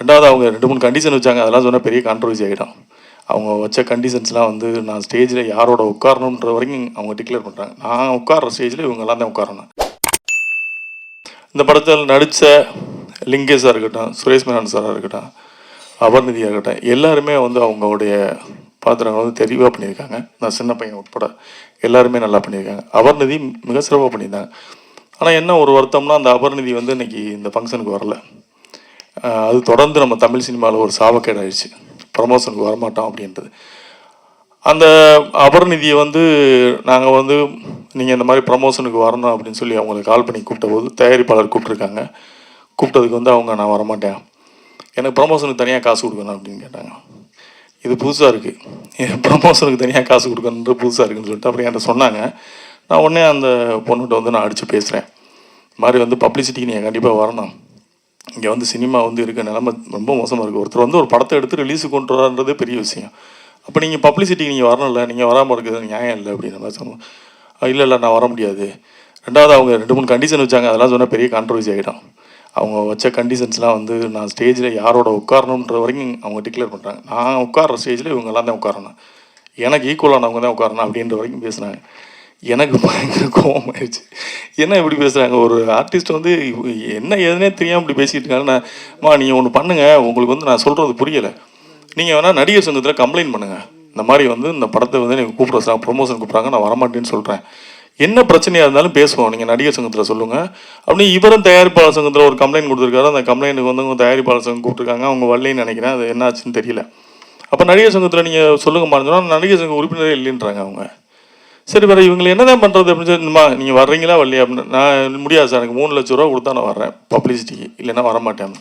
ரெண்டாவது அவங்க ரெண்டு மூணு கண்டிஷன் வச்சாங்க. அதெல்லாம் சொன்னால் பெரிய கான்ட்ரவர்சி ஆகிடும். அவங்க வச்ச கண்டிஷன்ஸ்லாம் வந்து நான் ஸ்டேஜில் யாரோட உட்காரணுன்ற வரைக்கும் அவங்க டிக்ளேர் பண்ணுறாங்க நான் உட்கார்ற ஸ்டேஜில் இவங்கெல்லாம் தான் உட்காரணும். இந்த படத்தில் நடித்த லிங்கேஷாக இருக்கட்டும் சுரேஷ் மேனன் சாராக இருக்கட்டும் அபர்நிதியாக இருக்கட்டும் எல்லாருமே வந்து அவங்களுடைய பாத்திரங்களை வந்து தெளிவாக பண்ணியிருக்காங்க. நான் சின்ன பையன் உட்பட எல்லாருமே நல்லா பண்ணியிருக்காங்க. அபர்நிதி மிக சிறப்பாக பண்ணியிருந்தாங்க. ஆனால் என்ன ஒரு வருத்தம்னா அந்த அபர்நிதி வந்து இன்னைக்கு இந்த ஃபங்க்ஷனுக்கு வரல. அது தொடர்ந்து நம்ம தமிழ் சினிமாவில் ஒரு சாபக்கேடாயிடுச்சு ப்ரமோஷனுக்கு வரமாட்டோம் அப்படின்றது. அந்த அபர்நிதியை வந்து நாங்கள் வந்து நீங்கள் இந்த மாதிரி ப்ரமோஷனுக்கு வரணும் அப்படின்னு சொல்லி அவங்களுக்கு கால் பண்ணி கூப்பிட்ட போது தயாரிப்பாளர் கூப்பிட்ருக்காங்க கூப்பிட்டதுக்கு வந்து அவங்க நான் வரமாட்டேன். எனக்கு ப்ரமோஷனுக்கு தனியாக காசு கொடுக்கணும் அப்படின்னு கேட்டாங்க. இது புதுசாக இருக்குது ப்ரமோஷனுக்கு தனியாக காசு கொடுக்கணுன்ற புதுசாக இருக்குன்னு சொல்லிட்டு அப்புறம் என்கிட்ட சொன்னாங்க. நான் உடனே அந்த பொண்ணுகிட்ட வந்து நான் அடித்து பேசுகிறேன் இந்த மாதிரி வந்து பப்ளிசிட்டிக்கு நீங்கள் கண்டிப்பாக வரணும். இங்கே வந்து சினிமா வந்து இருக்க நிலமை ரொம்ப மோசமாக இருக்குது ஒருத்தர் வந்து ஒரு படத்தை எடுத்து ரிலீஸுக்கு கொண்டு வரான்றதே பெரிய விஷயம். அப்போ நீங்கள் பப்ளிசிட்டிக்கு நீங்கள் வரணும்ல நீங்கள் வராமல் இருக்கிறது நியாயம் இல்லை அப்படின்ற மாதிரி சொன்னோம். இல்லை இல்லை நான் வர முடியாது. ரெண்டாவது அவங்க ரெண்டு மூணு கண்டிஷன் வச்சாங்க. அதெல்லாம் சொன்னால் பெரிய கான்ட்ரவர்சி ஆகிடும் அவங்க வச்ச கண்டிஷன்ஸ்லாம் வந்து நான் ஸ்டேஜில் யாரோட உட்காரணுன்ற வரைக்கும் அவங்க டிக்ளேர் பண்ணுறாங்க நான் உட்கார்ற ஸ்டேஜில் இவங்கெல்லாம் தான் உட்காரணும். எனக்கு ஈக்குவலானவங்க தான் உட்காரணும் அப்படின்ற வரைக்கும் பேசுனாங்க. எனக்கு பயங்கர கோபம் ஆயிடுச்சு என்ன இப்படி பேசுகிறாங்க ஒரு ஆர்டிஸ்ட் வந்து என்ன எதுனே தெரியாமல் இப்படி பேசிகிட்டு இருக்காங்க மா நீங்கள் ஒன்று பண்ணுங்கள் உங்களுக்கு வந்து நான் சொல்கிறது புரியலை. நீங்கள் வேணால் நடிகர் சங்கத்தில் கம்ப்ளைண்ட் பண்ணுங்கள் இந்த மாதிரி வந்து இந்த படத்தை வந்து எனக்கு கூப்பிட்றாங்க ப்ரொமோஷன் கூப்பிட்றாங்க. நான் வரமாட்டேன்னு சொல்கிறேன் என்ன பிரச்சனையாக இருந்தாலும் பேசுவோம். நீங்கள் நடிகர் சங்கத்தில் சொல்லுங்கள் அப்படின்னு இவரும் தயாரிப்பாளர் சங்கத்தில் ஒரு கம்ப்ளைண்ட் கொடுத்துருக்காரு. அந்த கம்ப்ளைண்ட்டுக்கு வந்து உங்கள் தயாரிப்பாளர் சங்கம் கூப்பிட்டுருக்காங்க. அவங்க வரலன்னு நினைக்கிறேன். அது என்ன ஆச்சுன்னு தெரியல. அப்போ நடிகர் சங்கத்தில் நீங்கள் சொல்லுங்க சொன்னால் நடிகர் சங்க உறுப்பினரே இல்லைன்றாங்க அவங்க. சரி வேறு இவங்களை என்னதான் பண்ணுறது அப்படின்னு சொல்லி நீங்கள் வர்றீங்களா வரலையா? அப்படின்னு. நான் முடியாது சார் எனக்கு மூணு லட்ச ரூபா கொடுத்தா நான் வர்றேன் பப்ளிசிட்டிக்கு இல்லைன்னா வரமாட்டேன்.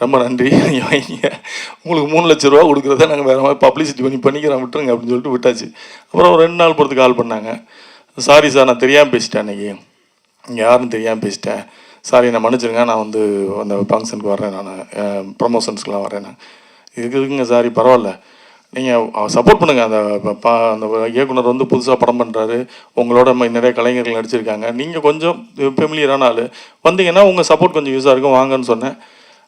ரொம்ப நன்றி. நீங்கள் உங்களுக்கு மூணு லட்ச ரூபா கொடுக்குறத நாங்கள் வேறு மாதிரி பப்ளிசிட்டி பண்ணி பண்ணிக்கிறோம் விட்டுருங்க அப்படின்னு சொல்லிட்டு விட்டாச்சு. அப்புறம் ஒரு ரெண்டு நாள் பொறுத்து கால் பண்ணாங்க. சாரி சார் நான் தெரியாமல் பேசிட்டேன் அன்னைக்கு. இங்கே யாருன்னு தெரியாமல் பேசிட்டேன். சாரி நான் மன்னிச்சிருங்க. நான் வந்து அந்த ஃபங்க்ஷனுக்கு வர்றேன் நான். ப்ரொமோஷன்ஸ்க்கெலாம் வரேன் நான். இருக்குதுங்க சாரி பரவாயில்ல. நீங்கள் சப்போர்ட் பண்ணுங்கள் அந்த பா அந்த இயக்குனர் வந்து புதுசாக படம் பண்ணுறாரு உங்களோட ம- நிறைய கலைஞர்கள் நடிச்சிருக்காங்க. நீங்கள் கொஞ்சம் ஃபெமிலியரான ஆள். வந்தீங்கன்னா உங்கள் சப்போர்ட் கொஞ்சம் யூஸாக இருக்கும். வாங்கன்னு சொன்னேன்.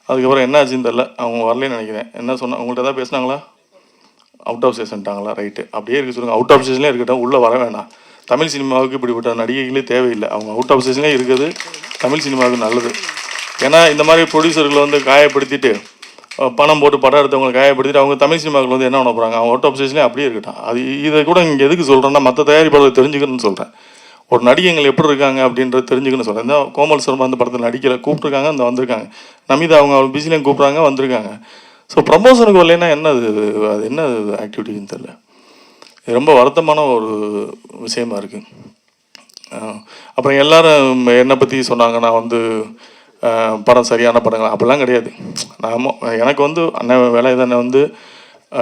அதுக்கப்புறம் என்ன ஆச்சுன்னு தெரில அவங்க வரலன்னு நினைக்கிறேன். என்ன சொன்ன உங்கள்கிட்ட ஏதாவது பேசுனாங்களா? அவுட் ஆஃப் ஸ்டேஷன்ட்டாங்களா ரைட்டு அப்படியே இருக்க சொல்லுங்கள் அவுட் ஆஃப் ஸ்டேஷன்லேயே இருக்கட்டும். உள்ளே வர வேணாம். தமிழ் சினிமாவுக்கு இப்படிப்பட்ட நடிகைகளே தேவையில்லை. அவங்க அவுட் ஆஃப் ஸ்டேஷன்லேயே இருக்குது. தமிழ் சினிமாவுக்கு நல்லது. ஏன்னா இந்த மாதிரி ப்ரொடியூசர்களை வந்து காயப்படுத்திட்டு பணம் போட்டு படம் எடுத்தவங்களை காயப்படுத்திட்டு அவங்க தமிழ் சினிமாக்கள் வந்து என்ன பண்ண போகிறாங்க அவங்க அவுட் ஆஃப் ஸ்டேஷன்லேயே அப்படியே இருக்கட்டும். அது இதை கூட இங்கே எதுக்கு சொல்கிறேன்னா மற்ற தயாரிப்பாளர் தெரிஞ்சுக்கணும்னு சொல்கிறேன் ஒரு நடிகைகள் எப்படி இருக்காங்க அப்படின்றத தெரிஞ்சுக்கணும்னு சொல்கிறேன் இந்த கோமல் சர்மா அந்த படத்தில் நடிக்கல கூப்பிட்ருக்காங்க அந்த வந்திருக்காங்க. நமிதா அவங்க அவங்க பிஸிலையும் கூப்பிட்றாங்க வந்திருக்காங்க. ஸோ ப்ரமோஷனுக்கு வரலைன்னா என்ன அது அது என்ன ஆக்டிவிட்டின்னு தெரில இது ரொம்ப வருத்தமான ஒரு விஷயமா இருக்குது அப்புறம் எல்லாரும் என்னை பற்றி சொன்னாங்க. நான் வந்து படம் சரியான படங்கள் அப்படிலாம் கிடையாது. நாம எனக்கு வந்து அண்ணன் வேலை தானே வந்து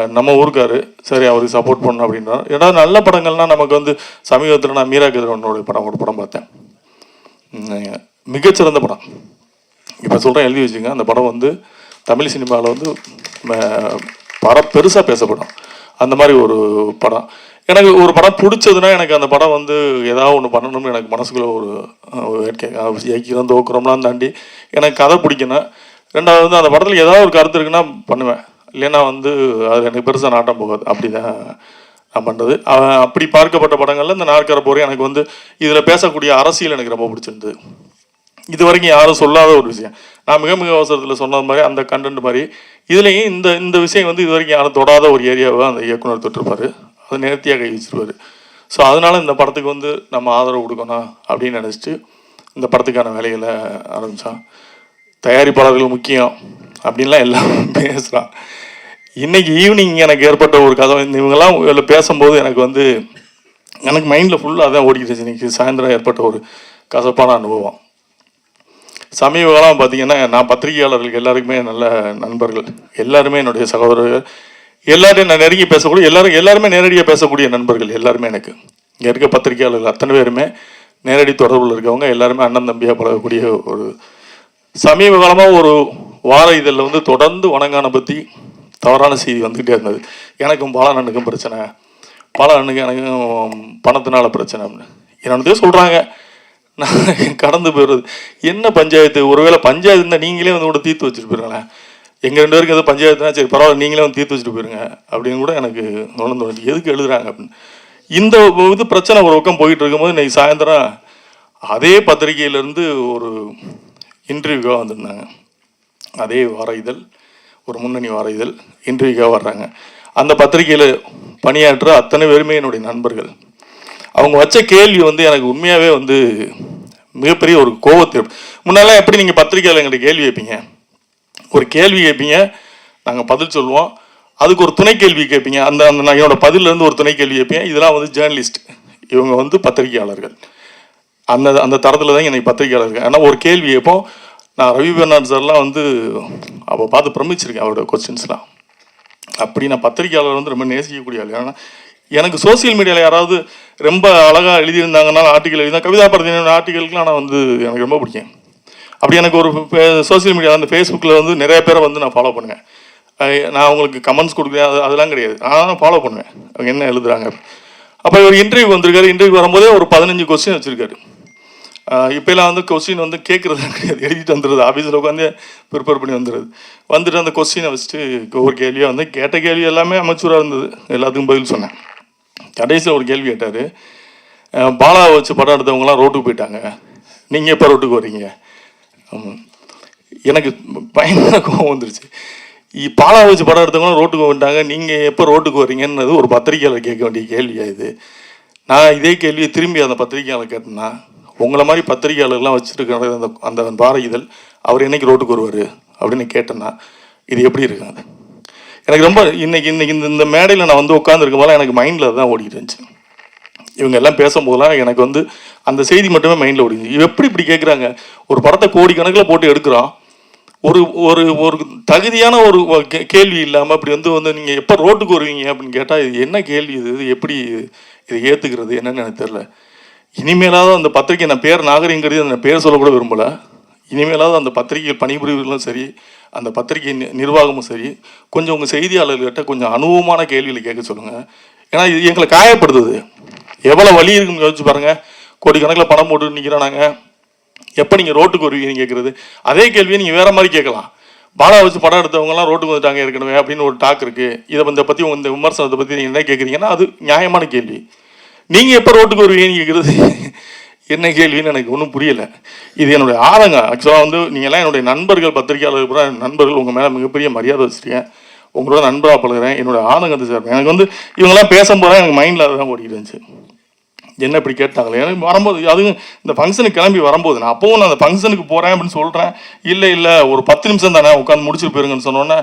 நம்ம ஊருக்காரு. சரி அவருக்கு சப்போர்ட் பண்ணணும் அப்படின்னா ஏதாவது நல்ல படங்கள்னா நமக்கு வந்து சமீபத்தில் நான் மீரா கதிரவனுடைய படம் ஒரு படம் பார்த்தேன். மிகச்சிறந்த படம். இப்போ சொல்கிறேன் எழுதி வச்சுங்க அந்த படம் வந்து தமிழ் சினிமாவில் வந்து ம- பர பெருசாக பேசப்படும். அந்த மாதிரி ஒரு படம். எனக்கு ஒரு படம் பிடிச்சதுன்னா எனக்கு அந்த படம் வந்து ஏதாவது ஒன்று பண்ணணும்னு எனக்கு மனசுக்குள்ள ஒரு அஹ், தோக்குறோம்லாம் தாண்டி எனக்கு கதை பிடிக்கணும் ரெண்டாவது வந்து அந்த படத்தில் ஏதாவது ஒரு கருத்து இருக்குன்னா பண்ணுவேன். இல்லைன்னா வந்து அது எனக்கு பெருசாக நாட்டம் போகாது. அப்படி தான் நான் பண்ணுறது அப்படி பார்க்கப்பட்ட படங்களில் இந்த நாற்கரை போகிற எனக்கு வந்து இதில் பேசக்கூடிய அரசியல் எனக்கு ரொம்ப பிடிச்சிருந்தது. இது வரைக்கும் யாரும் சொல்லாத ஒரு விஷயம். நான் மிக மிக அவசரத்தில் சொன்னது மாதிரி அந்த கண்டென்ட் மாதிரி இதுலேயும் இந்த இந்த விஷயம் வந்து இது வரைக்கும் யாரும் தொடாத ஒரு ஏரியாவை அந்த இயக்குனர் தொட்டிருப்பார். அதை நேர்த்தியாக கை வச்சிருவார் ஸோ அதனால் இந்த படத்துக்கு வந்து நம்ம ஆதரவு கொடுக்கணும் அப்படின்னு நினச்சிட்டு இந்த படத்துக்கான வேலைகளை ஆரம்பித்தான் தயாரிப்பாளர்கள் முக்கியம் அப்படின்லாம் எல்லாம் பேசுகிறான் இன்னைக்கு ஈவினிங் எனக்கு ஏற்பட்ட ஒரு கதை இவங்கெல்லாம் இதில் பேசும்போது எனக்கு வந்து எனக்கு மைண்டில் ஃபுல்லாக அதான் ஓடிக்கிட்டு இன்றைக்கி சாயந்தரம் ஏற்பட்ட ஒரு கசப்பான அனுபவம். சமீப காலம் பார்த்திங்கன்னா நான் பத்திரிகையாளர்களுக்கு எல்லாருக்குமே நல்ல நண்பர்கள் எல்லாருமே என்னுடைய சகோதரர்கள் எல்லாரையும் நான் நெருங்கி பேசக்கூடிய எல்லாரும் எல்லாருமே நேரடியாக பேசக்கூடிய நண்பர்கள் எல்லாருமே எனக்கு. இங்கே இருக்க பத்திரிகையாளர்கள் அத்தனை பேருமே நேரடி தொடர்பில் இருக்கவங்க எல்லாருமே அண்ணன் தம்பியாக பழகக்கூடிய ஒரு சமீப காலமாக ஒரு வார இதழில் வந்து தொடர்ந்து வணங்கான பற்றி தவறான செய்தி வந்துக்கிட்டே இருந்தது. எனக்கும் பாலனனுக்கும் பிரச்சனை. பாலனனுக்கும் எனக்கும் பணத்தினால பிரச்சனை அப்படின்னு. என்னோடதே சொல்கிறாங்க நான் கடந்து போயிடுறது. என்ன பஞ்சாயத்து? ஒருவேளை பஞ்சாயத்து இருந்தால் நீங்களே வந்து கூட தீர்த்து வச்சுட்டு போயிருங்களேன் எங்கள் ரெண்டு பேருக்கு எதுவும் பஞ்சாயத்துனா சரி பரவாயில்ல நீங்களே வந்து தீர்த்து வச்சுட்டு போயிருங்க அப்படின்னு கூட எனக்கு உணர்ந்து தோணுச்சு எதுக்கு எழுதுறாங்க அப்படின்னு. இந்த இது பிரச்சனை ஒரு பக்கம் போயிட்டு இருக்கும்போது இன்னைக்கு சாயந்தரம் அதே பத்திரிகையிலேருந்து ஒரு இன்டர்வியூக்காக வந்திருந்தாங்க. அதே வார இதழ் ஒரு முன்னணி வார இதழ் இன்டர்வியூக்காக வர்றாங்க. அந்த பத்திரிகையில் பணியாற்ற அத்தனை பேருமே என்னுடைய நண்பர்கள். அவங்க வச்ச கேள்வி வந்து எனக்கு உண்மையாகவே வந்து மிகப்பெரிய ஒரு கோவத்தை முன்னெல்லாம் எப்படி நீங்கள் பத்திரிகையில் எங்கள்கிட்ட கேள்வி வைப்பீங்க ஒரு கேள்வி கேட்பீங்க நாங்கள் பதில் சொல்லுவோம். அதுக்கு ஒரு துணை கேள்வி கேட்பீங்க. அந்த அந்த நான் என்னோட பதிலிருந்து ஒரு துணை கேள்வி கேட்பீங்க. இதெல்லாம் வந்து ஜேர்னலிஸ்ட் இவங்க வந்து பத்திரிகையாளர்கள். அந்த அந்த தரத்தில் தான் எனக்கு பத்திரிகையாளர்கள். ஆனால் ஒரு கேள்வி கேட்போம். நான் ரவி பெர்னாட் சார்லாம் வந்து அப்போ பார்த்து பிரமிச்சிருக்கேன் அவரோட கொஸ்டின்ஸ்லாம் அப்படி நான் பத்திரிகையாளர் வந்து ரொம்ப நேசிக்கக்கூடிய ஆள். ஏன்னா எனக்கு சோசியல் மீடியாவில் யாராவது ரொம்ப அழகாக எழுதியிருந்தாங்கன்னா ஆர்டிக்கல் எழுதினா கவிதா பரதினோட ஆர்டிக்கலுக்குலாம் நான் வந்து எனக்கு ரொம்ப பிடிக்கும். அப்படி எனக்கு ஒரு சோசியல் மீடியா அந்த ஃபேஸ்புக்கில் வந்து நிறைய பேரை வந்து நான் ஃபாலோ பண்ணுவேன். நான் அவங்களுக்கு கமெண்ட்ஸ் கொடுக்குறேன் அது அதெல்லாம் கிடையாது. நான் ஃபாலோ பண்ணுவேன். அவங்க என்ன எழுதுறாங்க. அப்போ இவர் இன்டர்வியூ வந்திருக்காரு. இன்டர்வியூ வரும்போதே ஒரு பதினஞ்சு கொஸ்டின் வச்சுருக்காரு. இப்போலாம் வந்து கொஸ்டின் வந்து கேட்குறது கிடையாது. எழுதிட்டு வந்துடுது ஆஃபீஸில் உட்காந்து ப்ரிப்பேர் பண்ணி வந்துடுது வந்துட்டு அந்த கொஸ்டினை வச்சுட்டு ஒவ்வொரு கேள்வியாக வந்து கேட்ட கேள்வி எல்லாமே அமைச்சராக இருந்தது. எல்லாத்துக்கும் பதில் சொன்னேன். கடைசியில் ஒரு கேள்வி கேட்டார். பாலாவை வச்சு படம் எடுத்தவங்களாம் ரோட்டுக்கு போயிட்டாங்க. நீங்கள் எப்போ ரோட்டுக்கு வர்றீங்க? எனக்கு பயங்கர கோவம் வந்துருச்சு. இ- பாலா வச்சு படம் எடுத்தவங்களும் ரோட்டுக்கு வந்துட்டாங்க. நீங்கள் எப்போ ரோட்டுக்கு வர்றீங்கன்றது ஒரு பத்திரிகையாளர் கேட்க வேண்டிய கேள்வியாக இது? நான் இதே கேள்வியை திரும்பி அந்த பத்திரிகையாளர் கேட்டேன்னா உங்களை மாதிரி பத்திரிகையாளர்லாம் வச்சுருக்கிற அந்த அந்த பார இதழ் அவர் என்னைக்கு ரோட்டுக்கு வருவார் அப்படின்னு கேட்டேன்னா இது எப்படி இருக்காது? எனக்கு ரொம்ப இன்னைக்கு இன்னைக்கு இந்த இந்த மேடையில் நான் வந்து உட்காந்துருக்கும் போல எனக்கு மைண்டில் தான் ஓடிட்டு இருந்துச்சு. இவங்க எல்லாம் பேசும்போதெல்லாம் எனக்கு வந்து அந்த செய்தி மட்டுமே மைண்டில் ஓடிது இவ எப்படி இப்படி கேட்குறாங்க ஒரு படத்தை கோடிக்கணக்கில் போட்டு எடுக்கிறோம் ஒரு ஒரு ஒரு தகுதியான ஒரு கே- கேள்வி இல்லாமல் அப்படி வந்து வந்து நீங்கள் எப்போ ரோட்டுக்கு வருவீங்க அப்படின்னு கேட்டால் இது என்ன கேள்வி இது? இது எப்படி இதை ஏற்றுக்கிறது என்னன்னு எனக்கு தெரில இனிமேலாவது அந்த பத்திரிக்கை நான் பேர் நாகரிகங்கிறது அந்த பேர் சொல்லக்கூட விரும்பலை. இனிமேலாவது அந்த பத்திரிகை பணிபுரிவர்களும் சரி அந்த பத்திரிகை நி- நிர்வாகமும் சரி கொஞ்சம் உங்கள் செய்தியாளர்கிட்ட கொஞ்சம் அனுபவமான கேள்விகளை கேட்க சொல்லுங்கள் ஏன்னா இது எங்களை காயப்படுத்துது. எவ்வளோ வலி இருக்குன்னு யோசிச்சு பாருங்கள் கோடிக்கணக்கில் பணம் போட்டு நிற்கிறோம் நாங்கள் எப்போ நீங்கள் ரோட்டுக்கு வருவீங்கன்னு கேட்குறது அதே கேள்வியை நீங்கள் வேறு மாதிரி கேட்கலாம். பாலா வச்சு படம் எடுத்தவங்கலாம் ரோட்டுக்கு வந்துட்டாங்க ஏற்கனவே அப்படின்னு ஒரு டாக் இருக்குது இதை இதை பற்றி இந்த விமர்சனத்தை பற்றி நீங்கள் என்ன கேட்குறீங்கன்னா அது நியாயமான கேள்வி. நீங்கள் எப்போ ரோட்டுக்கு வருவீங்கன்னு கேட்குறது என்ன கேள்வின்னு எனக்கு ஒன்றும் புரியல. இது என்னுடைய ஆதங்கம். ஆக்சுவலாக வந்து நீங்கள்லாம் என்னுடைய நண்பர்கள் பத்திரிகையாளர் கூட நண்பர்கள் உங்கள் மேலே மிகப்பெரிய மரியாதை வச்சுருக்கேன் உங்களோட நண்பராக பழகுறேன். என்னோட ஆதங்கத்தை சார் எனக்கு வந்து இவங்கெல்லாம் பேசும்போது எனக்கு மைண்டில் அதுதான் ஓடிக்கிட்டு இருந்துச்சு. என்ன இப்படி கேட்டாங்களே? எனக்கு வரும்போது அதுவும் இந்த ஃபங்க்ஷனுக்கு கிளம்பி வரும்போது நான் அப்பவும் நான் அந்த ஃபங்க்ஷனுக்கு போகிறேன் அப்படின்னு சொல்கிறேன் இல்லை இல்லை ஒரு பத்து நிமிஷம் தானே உட்காந்து முடிச்சுட்டு போயிருங்கன்னு சொன்னோன்னே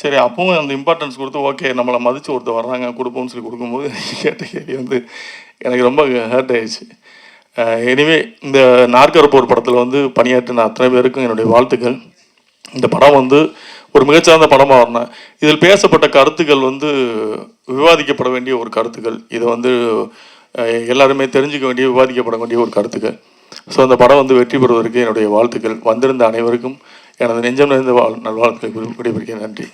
சரி அப்பவும் அந்த இம்பார்ட்டன்ஸ் கொடுத்து ஓகே நம்மளை மதித்து ஒருத்தர் வர்றாங்க கொடுப்போம்னு சொல்லி கொடுக்கும்போது கேட்ட கேள்வி வந்து எனக்கு ரொம்ப ஹர்ட் ஆயிடுச்சு. எனிவே இந்த நாற்கரப்போர் படத்தில் வந்து பணியாற்றின அத்தனை பேருக்கும் என்னுடைய வாழ்த்துக்கள். இந்த படம் வந்து ஒரு மிகச்சிறந்த படமாக வரணும் இதில் பேசப்பட்ட கருத்துக்கள் வந்து விவாதிக்கப்பட வேண்டிய ஒரு கருத்துக்கள். இதை வந்து எல்லாருமே தெரிஞ்சுக்க வேண்டிய விவாதிக்கப்பட வேண்டிய ஒரு கருத்துக்கள். ஸோ அந்த படம் வந்து வெற்றி பெறுவதற்கு என்னுடைய வாழ்த்துக்கள். வந்திருந்த அனைவருக்கும் எனது நெஞ்சம் நிறைந்த வாழ் நல்வாழ்த்துக்கள். விடைபெறுகிறேன். நன்றி.